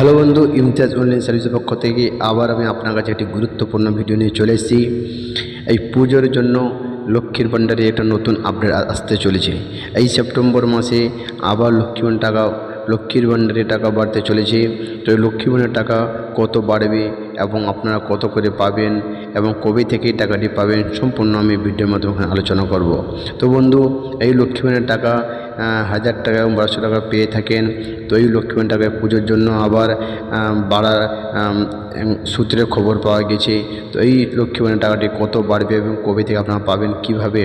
Hello বন্ধু, Imtiaz online সার্ভিসের পক্ষ থেকে আবার আমি আপনার কাছে একটি গুরুত্বপূর্ণ ভিডিও নিয়ে চলে এসেছি। এই পুজোর জন্য লক্ষ্মীর ভাণ্ডারে একটা নতুন আপডেট আসতে চলেছে। এই সেপ্টেম্বর মাসে আবার লক্ষ্মী ভাণ্ডার টাকা, লক্ষ্মীর ভাণ্ডারে টাকা বাড়তে চলেছে। তো লক্ষ্মী টাকা কত বাড়বে এবং আপনারা কত করে পাবেন এবং কবে থেকে টাকাটি পাবেন, সম্পূর্ণ আমি ভিডিওর মাধ্যমে আলোচনা করব। তো বন্ধু, এই লক্ষ্মী টাকা হাজার টাকা এবং বারোশো টাকা পেয়ে থাকেন। তো এই লক্ষ্মী ভাণ্ডার পুজোর জন্য আবার বাড়ার সূত্রে খবর পাওয়া গেছে। তো এই লক্ষ্মী টাকাটি কত বাড়বে এবং কবে থেকে আপনারা পাবেন, কীভাবে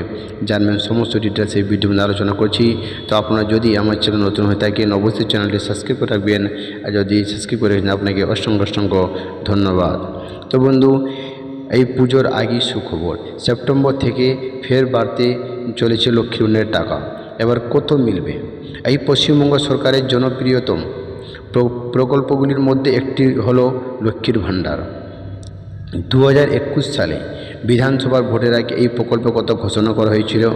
জানবেন, সমস্ত ডিটেলস এই মধ্যে আলোচনা করছি। তো আপনারা যদি আমার চ্যানেল নতুন হয়ে থাকেন, অবশ্যই চ্যানেলটি সাবস্ক্রাইব করে রাখবেন। আর যদি সাবস্ক্রাইব করে রাখেন, আপনাকে অসংখ্য অসংখ্য ধন্যবাদ। তো বন্ধু, এই পুজোর আগেই সুখবর। সেপ্টেম্বর থেকে ফের বাড়তে চলেছে লক্ষ্মী টাকা। এবার কত মিলবে? এই পশ্চিমবঙ্গ সরকারের জনপ্রিয়তম প্রকল্পগুলির মধ্যে একটি হল লক্ষ্মীর ভাণ্ডার। দু হাজার একুশ সালে বিধানসভার ভোটের আগে এই প্রকল্প কত ঘোষণা করা হয়েছিল?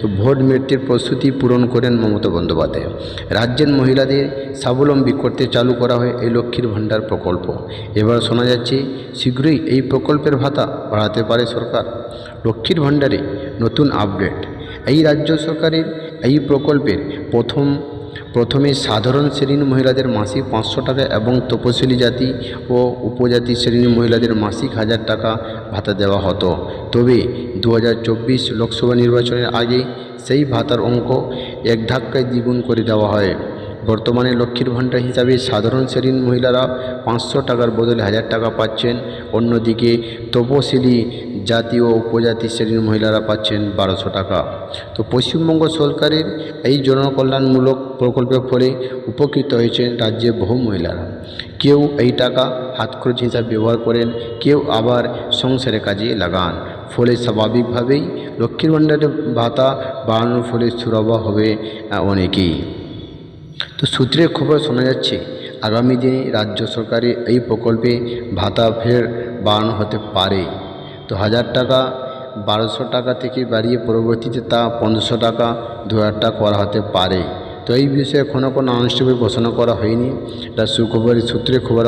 তো ভোট মৃত্যুর প্রস্তুতি পূরণ করেন মমতা বন্দ্যোপাধ্যায়। রাজ্যের মহিলাদের স্বাবলম্বী করতে চালু করা হয় এই লক্ষ্মীর ভাণ্ডার প্রকল্প। এবার শোনা যাচ্ছে, শীঘ্রই এই প্রকল্পের ভাতা বাড়াতে পারে সরকার। লক্ষ্মীর ভাণ্ডারে নতুন আপডেট। এই রাজ্য সরকারের এই প্রকল্পের প্রথম, প্রথমে সাধারণ শ্রেণির মহিলাদের মাসিক পাঁচশো টাকা এবং তপশিলি জাতি ও উপজাতি শ্রেণির মহিলাদের মাসিক হাজার টাকা ভাতা দেওয়া হতো। তবে দু হাজার চব্বিশ লোকসভা নির্বাচনের আগে সেই ভাতার অঙ্ক এক ধাক্কায় দ্বিগুণ করে দেওয়া হয়। বর্তমানে লক্ষ্মীর ভাণ্ডার হিসাবে সাধারণ শ্রেণির মহিলারা পাঁচশো টাকার বদলে হাজার টাকা পাচ্ছেন। অন্যদিকে তপশিলি জাতি ও উপজাতি শ্রেণির মহিলারা পাচ্ছেন বারোশো টাকা। তো পশ্চিমবঙ্গ সরকারের এই জনকল্যাণমূলক প্রকল্পের ফলে উপকৃত হয়েছেন রাজ্যের বহু মহিলারা। কেউ এই টাকা হাত খরচ হিসাবে ব্যবহার করেন, কেউ আবার সংসারের কাজে লাগান। ফলে স্বাভাবিকভাবেই লক্ষ্মীর ভাণ্ডারের ভাতা বাড়ানোর ফলে সুরাবা হবে অনেকেই। তো সূত্রে খবর শোনা যাচ্ছে, আগামী দিনে রাজ্য সরকারের এই প্রকল্পে ভাতা ফের বাড়ানো হতে পারে। তো হাজার টাকা, বারোশো টাকা থেকে বাড়িয়ে পরবর্তীতে তা পনেরোশো টাকা, দু হাজার টাকা করা হতে পারে। তো এই বিষয়ে এখনও কোনো আনুষ্ঠানিক ঘোষণা করা হয়নি। তার সুখবরের সূত্রে খবর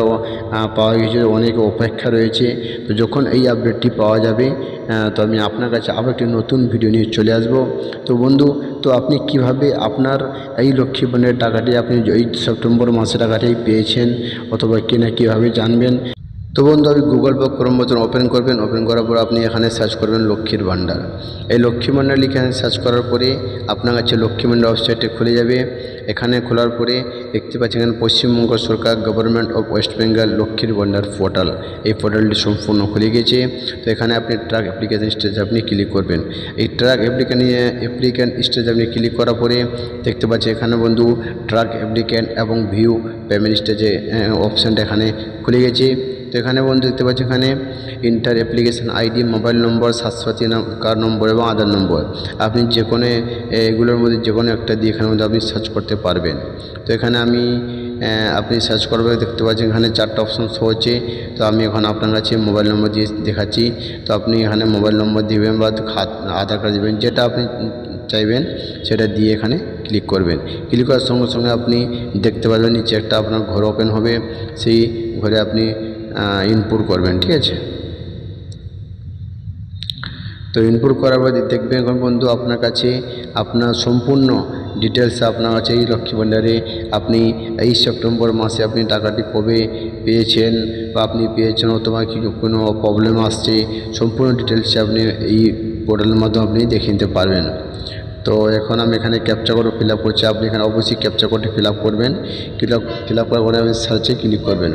পাওয়া গেছে অনেক অপেক্ষা রয়েছে। তো যখন এই আপডেটটি পাওয়া যাবে তো আমি আপনার কাছে আবার একটি নতুন ভিডিও নিয়ে চলে আসব। তো বন্ধু, তো আপনি কীভাবে আপনার এই লক্ষ্মী ভাণ্ডারের টাকাটি আপনি এই সেপ্টেম্বর মাসে টাকাটি পেয়েছেন অথবা কিনা কীভাবে জানবেন? তো বন্ধু আপনি গুগল বা ক্রোম মতন ওপেন করবেন। ওপেন করার পর আপনি এখানে সার্চ করবেন লক্ষ্মীর ভাণ্ডার। এই লক্ষ্মী ভাণ্ডার লিখে সার্চ করার পরে আপনার কাছে লক্ষ্মী ভাণ্ডার ওয়েবসাইটে খুলে যাবে। এখানে খোলার পরে দেখতে পাচ্ছেন এখানে পশ্চিমবঙ্গ সরকার গভর্নমেন্ট অফ ওয়েস্ট বেঙ্গল লক্ষ্মীর ভাণ্ডার পোর্টাল এই পোর্টালটি সম্পূর্ণ খুলে গেছে তো এখানে আপনি ট্রাক অ্যাপ্লিকেশন স্টেজ আপনি ক্লিক করবেন। এই ট্রাক অ্যাপ্লিকেন অ্যাপ্লিক্যান্ট স্টেজ আপনি ক্লিক করার পরে দেখতে পাচ্ছেন এখানে বন্ধু ট্রাক অ্যাপ্লিক্যান্ট এবং ভিউ পেমেন্ট স্টেজে অপশানটা এখানে খুলে গেছে তো এখানে বন্ধু দেখতে পাচ্ছি এখানে enter application ID mobile number Swasthya Sathi card number এবং আধার নম্বর আপনি যে কোনো এগুলোর মধ্যে যে কোনো একটা দিয়ে এখানের মধ্যে আপনি সার্চ করতে পারবেন। তো এখানে আমি আপনি সার্চ করবে দেখতে পাচ্ছেন এখানে চারটা অপশন শো হচ্ছে। তো আমি এখন আপনার কাছে মোবাইল নম্বর দিয়ে দেখাচ্ছি। তো আপনি এখানে মোবাইল নম্বর দিবেন বা আধার কার্ড দেবেন, যেটা আপনি চাইবেন, সেটা দিয়ে এখানে ক্লিক করবেন। ক্লিক করার সঙ্গে সঙ্গে আপনি দেখতে পারবেন নিচে একটা আপনার ঘর ওপেন হবে। সেই ঘরে আপনি ইনপুট করবেন, ঠিক আছে? তো ইনপুট করার পর দেখবেন এখন বন্ধু আপনার কাছে আপনার সম্পূর্ণ ডিটেলস আপনার কাছে এই লক্ষ্মী ভাণ্ডারে আপনি এই সেপ্টেম্বর মাসে আপনি টাকাটি কবে পেয়েছেন বা আপনি পেয়েছেন অথবা কি কোনো প্রবলেম আসছে, সম্পূর্ণ ডিটেলসে আপনি এই পোর্টালের মাধ্যমে আপনি দেখে নিতে পারবেন। তো এখন আমি এখানে ক্যাপচা কোড ফিল আপ করছি। আপনি এখানে অবশ্যই ক্যাপচা কোডটি ফিল আপ করবেন। ফিল আপ করার পরে আপনি সার্চে ক্লিক করবেন।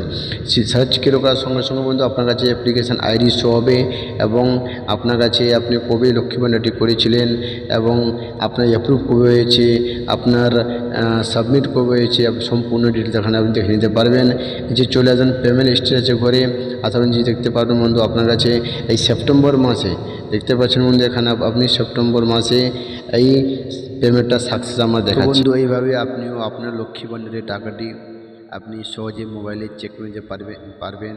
সার্চ ক্লিক করার সঙ্গে সঙ্গে বন্ধু আপনার কাছে অ্যাপ্লিকেশান আইডি শো হবে এবং আপনার কাছে আপনি কবে লক্ষ্মী ভাণ্ডারটি করেছিলেন এবং আপনার অ্যাপ্রুভ কবে হয়েছে, আপনার সাবমিট কবে হয়েছে সম্পূর্ণ ডিটেলস এখানে আপনি দেখে নিতে পারবেন। যে চলে আসেন পেমেন্ট স্টেজে ঘরে। আসবেন যে দেখতে পারবেন বন্ধু আপনার কাছে এই সেপ্টেম্বর মাসে। দেখতে পাচ্ছেন বন্ধু এখানে আপনি সেপ্টেম্বর মাসে এই পেমেন্টটা সাকসেস আমার দেখাচ্ছি। বন্ধু এইভাবে আপনিও আপনার লক্ষ্মী ভাণ্ডারের টাকাটি আপনি সহজে মোবাইলে চেক করে নিতে পারবেন পারবেন।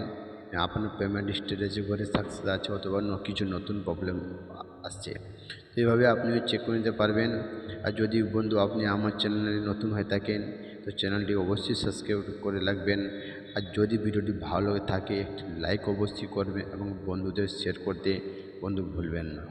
আপনার পেমেন্ট স্টেটাসে ঘরে সাকসেস আছে অথবা কিছু নতুন প্রবলেম আসছে। তো এইভাবে আপনিও চেক করে নিতে পারবেন। আর যদি বন্ধু আপনি আমার চ্যানেলে নতুন হয়ে থাকেন তো চ্যানেলটি অবশ্যই সাবস্ক্রাইব করে রাখবেন। আর যদি ভিডিওটি ভালো লাগে থাকে একটি লাইক অবশ্যই করবে এবং বন্ধুদের শেয়ার করতে বন্ধু ভুলবেন না।